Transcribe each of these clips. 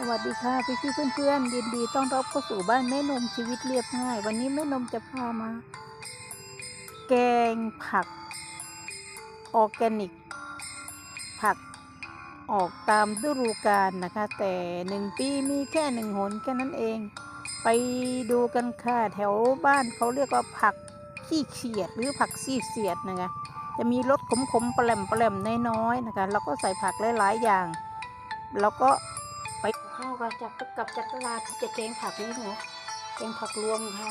สวัสดีค่ะพี่พี่เพื่อนๆยินดีต้อนรับเข้าสู่บ้านแม่นมชีวิตเรียบง่าย วันนี้แม่นมจะพามา แกงผัก ออร์แกนิก ผักออกตามฤดูกาลนะคะ แต่หนึ่งปีมีแค่หนึ่งหนแค่นั้นเอง ไปดูกันค่ะแถวบ้านเขาเรียกว่าผักขี้เขียดหรือผักซีเสียดนะคะ จะมีรสขมๆปลมปลมๆน้อยๆนะคะ แล้วก็ใส่ผักหลายๆอย่าง แล้วก็ ไปข้าวกันจากกับจากตลาดจะแกงผักนี่หนูแกงผักรวมค่ะ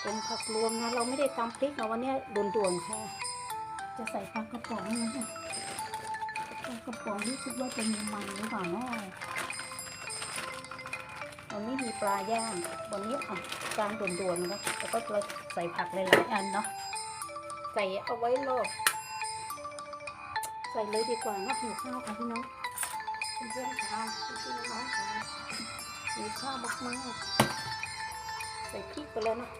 แกงผักรวมนะ เราไม่ได้ตำพริกนะวันนี้ด่วนๆค่ะ จะใส่ปลากระป๋องนะคะปลากระป๋องรู้สึกว่าจะมีมันหรือเปล่าเนาะวันนี้มีปลาย่างวันนี้อะการด่วนๆนะคะแล้วก็เราใส่ผักหลายๆอันเนาะใส่เอาไว้รอบใส่เลยดีกว่าเนาะหิวข้าวค่ะพี่น้อง เพื่อนๆค่ะพี่ๆน้องๆค่ะมีข้าวมากๆใส่พริกไปแล้วเนะ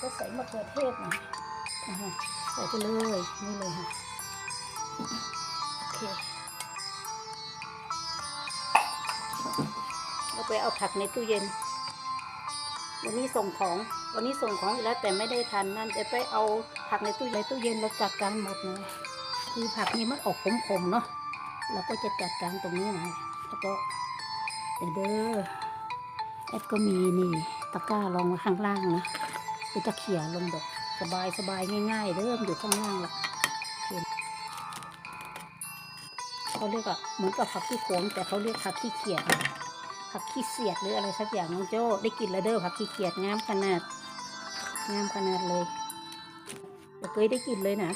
ก็ใส่มะเขือเทศหน่อยอ่าฮะใส่ไปเลยนี่เลยค่ะโอเคเราไปเอาผักในตู้เย็น วันนี้ส่งของ วันนี้ส่งของอีกแล้วแต่ไม่ได้ทันนั่นจะไปเอาผักในตู้ในตู้เย็นเราจัดการหมดเลยคือผักนี่มันออกขมๆเนาะ เราก็จะจัดการตรงนี้นะ แล้วก็เดี๋ยวเด้อแอดก็มีนี่ตะกร้ารองข้างล่างนะคือตะเขี่ยลงแบบสบายสบายง่ายๆเด้อมันอยู่ข้างล่างละเห็นเขาเรียกอะเหมือนกับผักที่โขมแต่เขาเรียกผักขี้เขียดผักขี้เสียดหรืออะไรสักอย่างน้องโจ้ได้กินแล้วเด้อผักขี้เขียดงามขนาดงามขนาดเลยเดี๋ยวเคยได้กินเลยนะ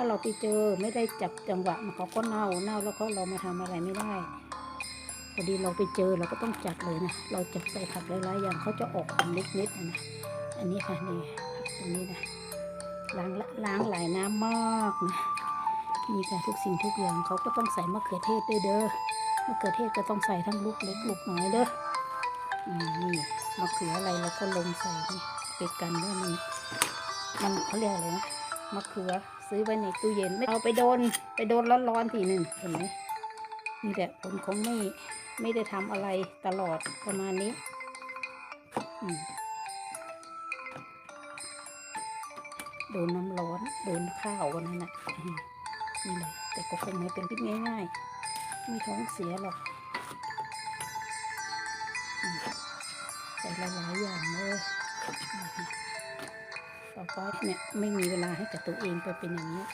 ถ้าเราไปเจอไม่ได้จับจังหวะมันเขาก็เน่าเน่าแล้วเขาเรามาทำอะไรไม่ได้พอดีเราไปเจอเราก็ต้องจัดเลยนะเราจะใส่ผักหลายๆอย่างเขาจะออกขมนิดๆนะอันนี้ค่ะนี่ตรงนี้นะล้างล้างหลายน้ำมากนะมีค่ะทุกสิ่งทุกอย่างเขาก็ต้องใส่มะเขือเทศด้วยเด้อมะเขือเทศก็ต้องใส่ทั้งลูกเล็กลูกน้อยเด้ออนี่มะเขืออะไรเราก็ลงใส่นี่ไปกันว่ามันมันเขาเรียกอะไรนะมะเขือ ซื้อไว้ในตู้เย็นไม่เอาไปโดนไปโดนร้อนๆทีหนึ่งเห็นไหมนี่แหละผลคงไม่ไม่ได้ทำอะไรตลอดประมาณนี้โดนน้ำร้อนโดนข้าววันนั้นนะนี่เลยแต่ก็คงไม่เป็นพิษง่ายๆ ไม่ท้องเสียหรอกใส่หลายๆอย่างเลย นี่ค่ะต่อไปเนี่ยไม่มีเวลาให้กับตัวเองไปเป็นอย่างนี้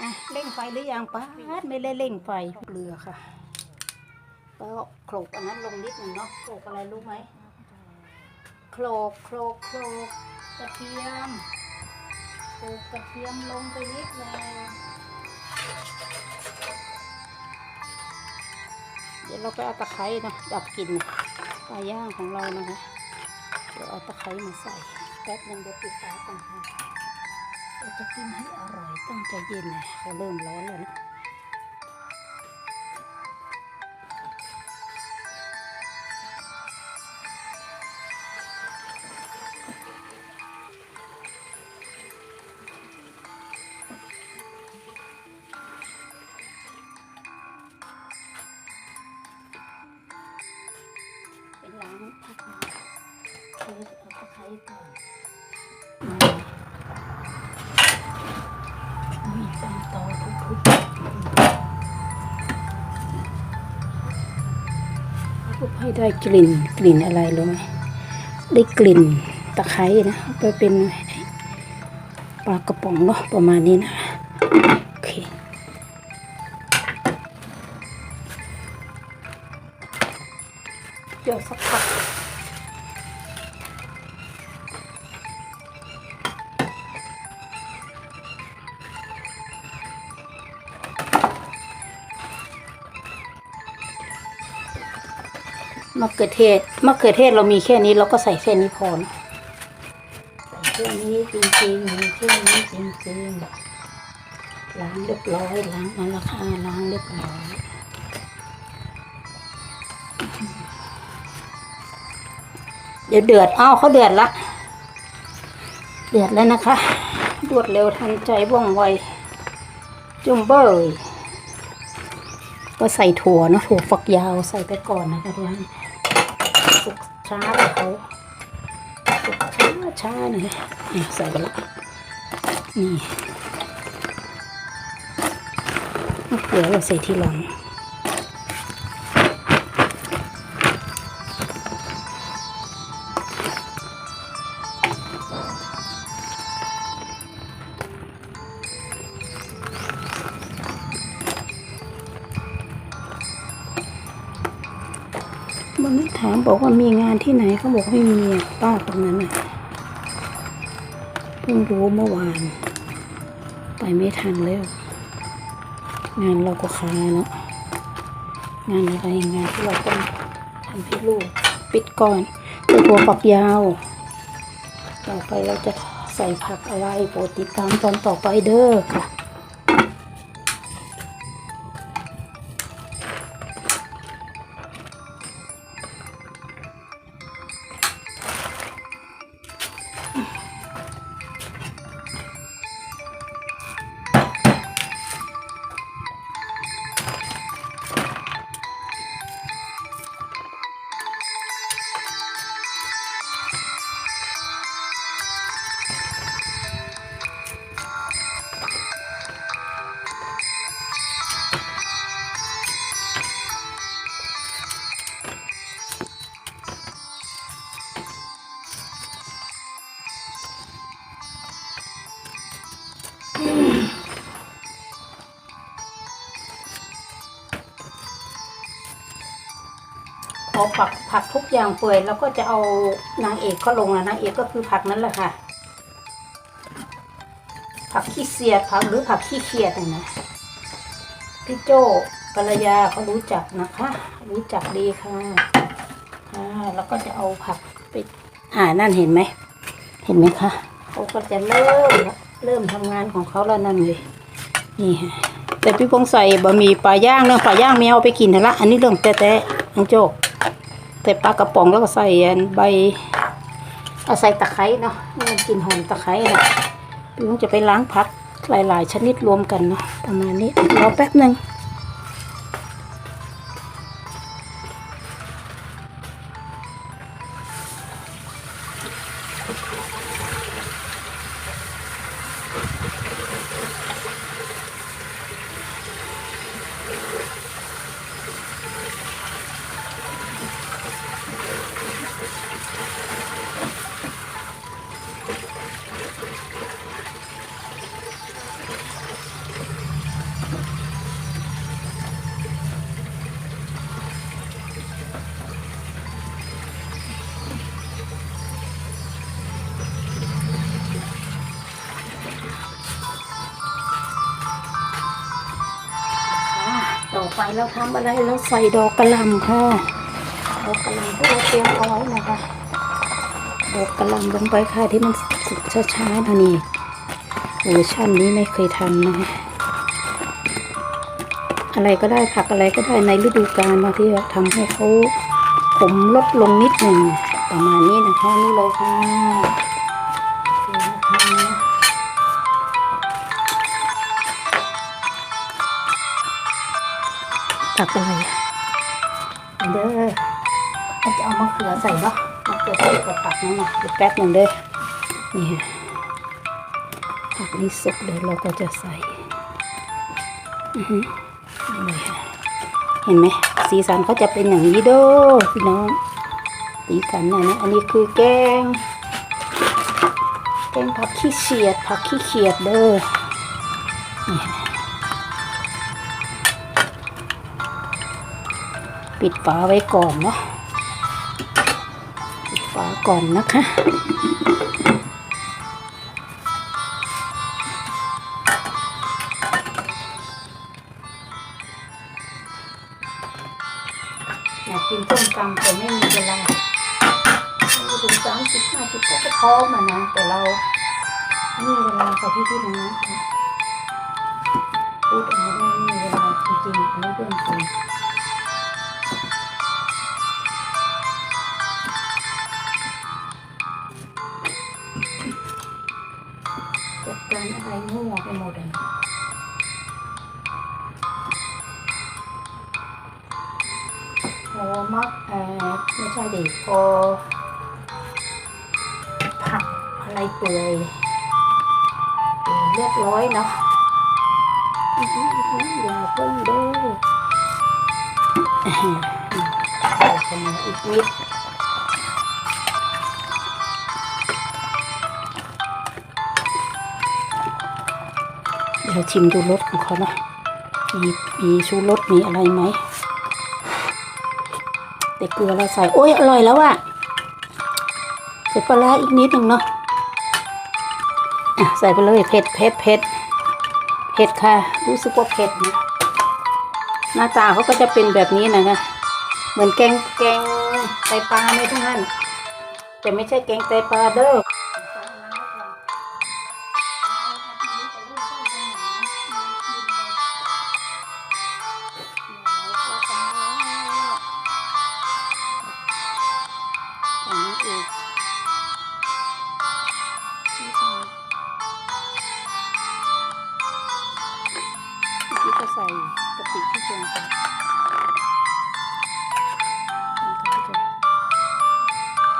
อะเร่งไฟหรือยังป้าดไม่ได้เร่งไฟเกลือค่ะก็โขลกอันนั้นลงนิดหนึ่งเนาะโขลกอะไรรู้ไหมโขลกโขลกโขลกกระเทียมโขลกกระเทียมลงไปนิดนึงเดี๋ยวเราไปเอาตะไคร้นะดับกลิ่นปลาย่างของเรานะคะเดี๋ยวเอาตะไคร้มาใส่ แป๊บนึงเดี๋ยวปิดฝาก่อนค่ะเราจะกินให้อร่อยต้องใจเย็นนะเขาเริ่มร้อนแล้วนะ ทุบให้ได้กลิ่นกลิ่นอะไรรู้ไหมได้กลิ่นตะไคร้นะไปเป็นปลากระป๋องเนาะประมาณนี้นะ มะเขือเทศมะเขือเทศเรามีแค่นี้เราก็ใส่แค่นี้พอนะแค่นี้จริงๆมีแค่นี้จริงๆล้างเรียบร้อยล้างมาแล้วค่ะล้างเรียบร้อยเดี๋ยวเดือดอ้าวเขาเดือดละเดือดแล้วนะคะรวดเร็วทันใจว่องไวจุ่มเบยตก็ใส่ถั่วนะถั่วฝักยาวใส่ไปก่อนนะคะทุกท่าน สุกช้าไปเขาสุกช้าช้าหน่อยใส่ไปละนี่มะเขือเราใส่ทีหลัง บอกว่ามีงานที่ไหนเขาบอกไม่มีอะป้าคนนั้นอะเพิ่งรู้เมื่อวาน ไปไม่ทันแล้ว งานเราก็คาเนาะงานอะไรงานที่เราต้องทำให้ลูก ปิดก่อนตัวตัวฝักยาว ต่อไปเราจะใส่ผักอะไรโปรดติดตามตอนต่อไปเด้อค่ะ พอผักผักทุกอย่างเปื่อยแล้วก็จะเอานางเอกก็ลงแล้วนางเอกก็คือผักนั้นแหละค่ะ ผักขี้เสียดผักหรือผักขี้เขียดนะนะพี่โจภรรยาเขารู้จักนะคะ รู้จักดีค่ะอ่าแล้วก็จะเอาผักไปอ่านั่นเห็นไหมเห็นไหมคะเขาก็จะเริ่มเริ่มทำงานของเขาแล้วนั่นเลยนี่ฮะแต่พี่พงใส่บะหมี่ปลาย่างเรื่องปลาย่างไม่เอาไปกินนะละอันนี้เรื่องแต่แต่น้องโจก ใส่ปลากระป๋องแล้วก็ใส่ใบเอาใส่ตะไคร้เนาะให้มันกลินหอมตะไคร้นะพี่ต้งจะไปล้างพักหลาย ๆ ชนิดรวมกันเนาะประมาณนี้รอแป๊บหนึ่ง เราทำอะไรเราใส่ดอกกระหล่ำค่ะดอกกระหล่ำที่เราเตรียมเอาไว้นะคะดอกกระหล่ำลงไปค่ะที่มันสุกช้าๆนะนี่เวอร์ชันนี้ไม่เคยทำนะคะอะไรก็ได้ผักอะไรก็ได้ในฤดูกาลมาที่จะทำให้เขาผมลดลงนิดหนึ่งประมาณนี้นะคะนี่เลยค่ะ ผักอะไรอะเด้อเราจะเอามะเขือใส่เนาะมะเขือใส่กับผักนั่นนะเดี๋ยวแป๊บหนึ่งเด้อนี่ค่ะผักนี้สุกเดี๋ยวเราก็จะใส่อือหือนี่ค่ะเห็นไหมสีสันเขาจะเป็นอย่างนี้เด้อพี่น้องสีสันหน่อยนะอันนี้คือแกงแกงผักขี้เฉียดผักขี้เขียดเด้อนี่ ปิดฝาไว้ก่อนเนาะปิดฝาก่อนนะคะอยากกินส้มตำแต่ไม่มีเวลาถึงสามสิบห้าสิบก็พร้อมอะนะแต่เราไม่มีเวลาค่ะพี่พี่น้องๆพูดออกมาได้ไม่มีเวลาจริงๆอันนี้เรื่องจริง มั่วไปหมดเลยพอมักเอ่อไม่ใช่ด็กพอผักอะไรเปื่อยเรียบร้อยเนาะอย่าเพิ่งเด้อใส่อีกนิด ดี๋ยวชิมดูรสของเขานะมีมีชูรสมีอะไรไหมแต่เกลือเราใส่โอ้ยอร่อยแล้วอะใส่ปลาอีกนิดหนึ่งเนาะอะใส่ไปเลยเผ็ดเผ็ดเผ็ดเผ็ดค่ะ รู้สึกว่าเผ็ดนะหน้าตาเขาก็จะเป็นแบบนี้นะคะเหมือนแกงแกงไตปลาไหมทุกท่านแต่ไม่ใช่แกงไตปลาเด้อ กี้ก็ใส่กะปิที่จงไปนี่ค่ะพี่จง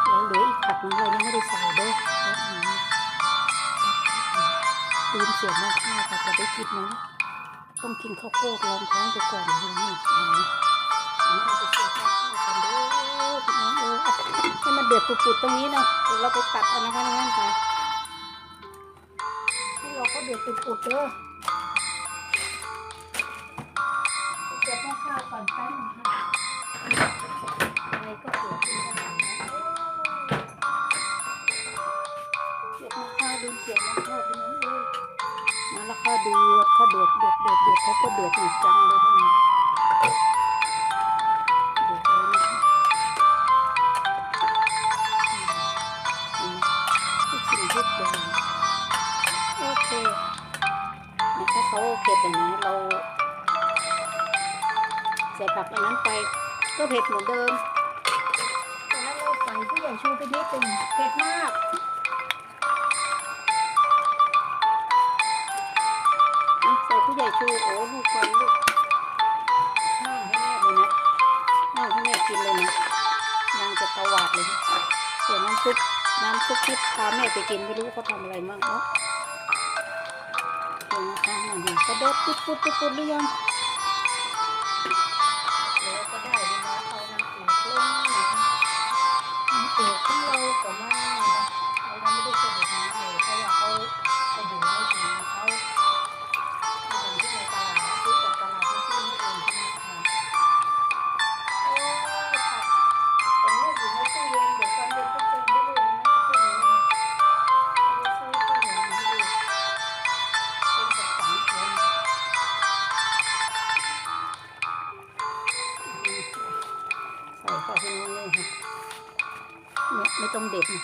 แล้วเหลืออีกผักนึงเรายังไม่ได้ใส่เด้อแล้วอันนี้ลืมเสียบหม้อข้าวค่ะจะได้กินนะต้องกินข้าวโพดรองท้องไปก่อนนะนี่อันนี้เราจะเสียข้าวกันเด้อพี่น้องเออให้มันเดือดปุดๆตรงนี้เนาะเราไปตัดเอานะคะนั่นค่ะให้เราก็เดือดปุดๆเด้อ ดือดอีกจังเลยนเดือดเลยนทุกสิ่งทุกอย่างโอเคถ้าเขาเผ็ดอย่างนี้เราใส่ผักอันนั้นไปก็เผ็ดเหมือนเดิมตอนนั้นเราใส่ผู้ใหญ่ชูไปนิดนึงเผ็ดมากูโอ้ลูกคนลูกน่าให้แม่เลยนะน่าให้แม่กินเลยนะนางจะตวาดเลยเดี๋ยวน้ำซุปน้ำซุปที่พาแม่ไปกินไม่รู้เขาทำอะไรมั่งเนาะเดี๋ยวนะคะนั่นเองกระโดดปุ๊บปุ๊บปุ๊บหรือยัง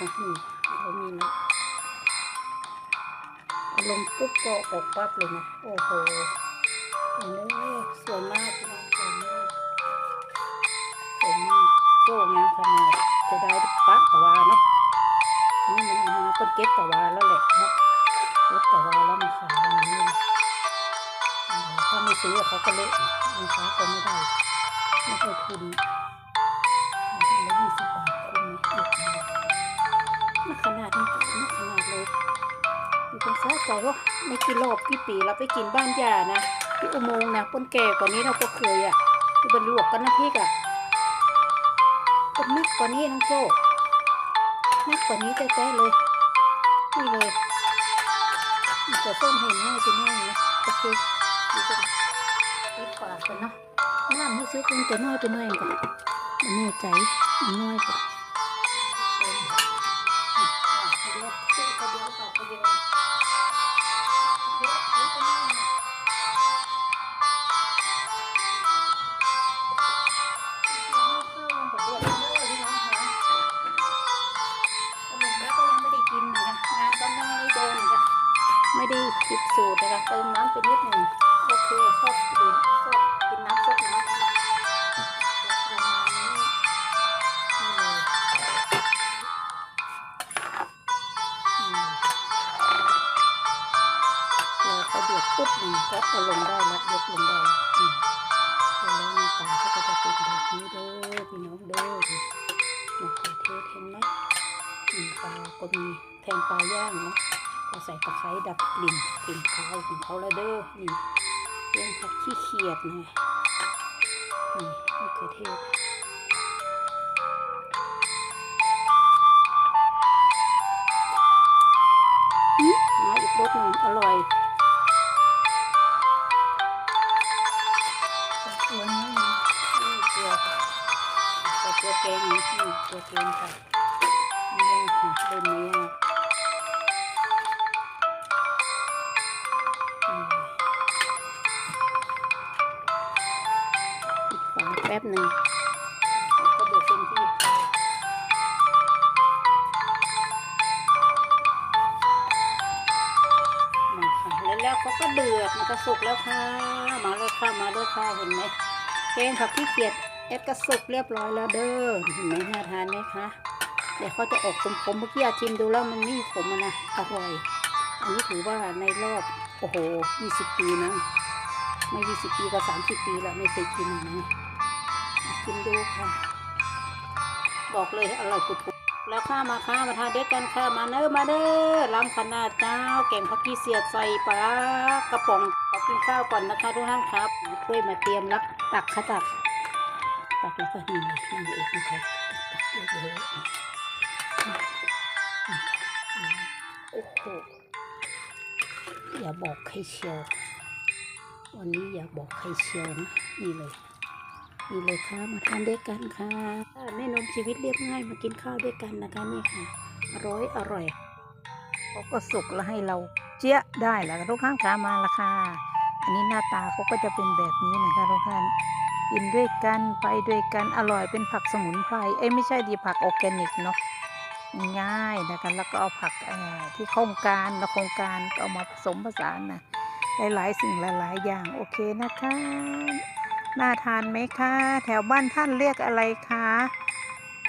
คะนี่เรามีนะอาลงปุ๊บก็ออกปั๊บเลยนะ โอ้โหเห็นไหมสวยมากน้องสวยมากสวยมากโจ้งามขนาดจะได้ปะตะวาเนาะอันนี่มันเอามาเป็นเก็บตะวาแล้วแหละเนาะเก็บตะวาแล้วมาขายวันนี้นะถ้าไม่ซื้อเขาก็เละลูกค้าก็ไม่ได้ไม่เคยทุนมัน ขนาดนี้น่ขนาดเลยมีคนสะใจว่าไม่กี่รอบกี่ปีเราไปกินบ้านยานะที่อุโมงค์นะคนแก่กว่านี้เราก็เคยอะที่บรรลวกกันนะพี่อะคนนักกว่านี้น้องโจ้นักกว่านี้แต้ๆเลยนี่เลยมันจะส้มเห็นง่ายเป็นง่ายนะโอเคดีจังปิดปากกันเนาะน้ำรู้สึกมันจะน้อยไปหน่อยก่อนมันแน่ใจมันน้อยก่อน คิดสูตรนะคะเติมน้ำไปนิดหนึ่งโอเคชอบดื่มชอบกินน้ำสดน้ำนะคะประมาณนี้นี่เลยนี่เลยเราเขาเดือดปุ๊บหนึ่งก็เอาลงได้ล้วยกลงได้แล้วอืมเสร็จแล้วน้ำตาก็จะเป็นแบบนี้เด้อพี่น้องเด้อนี่มะเขือเทศเห็นไหมมีปลาก็มีแทงปลาย่างเนาะ ก็ใส่ตะไคร้ดับกลิ่นกลิ่นคาวของเขาแล้วเด้อนี่เรื่องผักขี้เขียดหน่อยนี่มะเขือเทศอืมมาอีกรสหนึ่งอร่อยตัวนี้นี่เกลือค่ะแต่เกลือแกงนี่นี่เกลือแกงค่ะ ป๊บหนึ่งก็เดือดเต็มที่นั่นค่ะแล้วแล้วเขาก็เดือดมันก็สุกแล้วค่ะ มาเลยค่ะมาเลยค่ะเห็นไหมแกงผักขี้เกียจเอ็ดกระสุกเรียบร้อยแล้วเด้อเห็นไหมน่าทานไหมคะเดี๋ยวเขาจะออกขมๆเมื่อกี้อาชิมดูแล้วมันไม่ขมนะอร่อย อันนี้ถือว่าในรอบโอ้โห 20 ปีนะ ไม่ 20 ปีก็ 30 ปีแล้วไม่เคยกินนะ ชิมดูค่ะ บอกเลยอร่อยปุดๆแล้วข้ามาข้ามาทานเด้วยกันค่ะมาเนอมาเด้อล้ำขนาดเจ้าแกงผักขี้เสียดใส่ปลากระป๋องขอกินข้าวก่อนนะคะทุกท่านครับช่วยมาเตรียมแล้วตักค่ะตักตักแล้วก็นี่เลยนี่เองนะคะตักเยอะๆโอ้โหอย่าบอกใครเชียววันนี้อย่าบอกใครเชียวนะนี่เลย นี่เลยค่ะมาทานด้วยกันค่ะแม่นมชีวิตเรียบง่ายมากินข้าวด้วยกันนะคะนี่ค่ะอร่อยอร่อยเขาก็สุกแล้วให้เราเจี๊ยได้แล้วทุกข้างขามาละค่ะอันนี้หน้าตาเขาก็จะเป็นแบบนี้นะคะทุกท่านกินด้วยกันไปด้วยกันอร่อยเป็นผักสมุนไพรเอ้ไม่ใช่ดีผักออร์แกนิกเนาะง่ายนะคะแล้วก็เอาผักเอ่อที่โครงการนะโครงการก็เอามาผสมผสานนะหลายๆสิ่งหลายๆอย่างโอเคนะคะ น่าทานไหมคะ แถวบ้านท่านเรียกอะไรคะ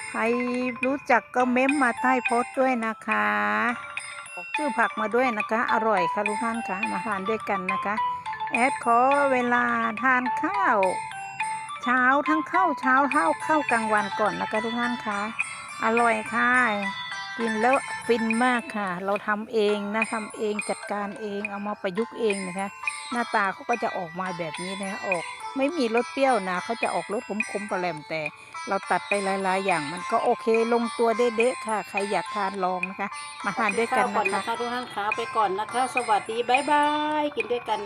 ใครรู้จักก็เม้มมาใต้โพสต์ด้วยนะคะชื่อผักมาด้วยนะคะ อร่อยค่ะทุกท่านคะมาทานด้วยกันนะคะ แอดขอเวลาทานข้าว เช้าทั้งข้าวเช้าเท่าข้าวกลางวันก่อนนะคะทุกท่านคะอร่อยค่ะกินแล้วฟินมากค่ะ เราทำเองนะทำเองจัดการเองเอามาประยุกต์เองนะคะ หน้าตาเขาก็จะออกมาแบบนี้นะออก ไม่มีรสเปรี้ยวนะเขาจะออกรสขมๆปลาแหลมแต่ เราตัดไปหลายๆ อย่างมันก็โอเคลงตัวเด๊ะๆค่ะ ใครอยากทานลองนะคะ มาทานด้วยกันนะคะคะทุกท่านขาไปก่อนนะคะ สวัสดีบายบายกินด้วยกัน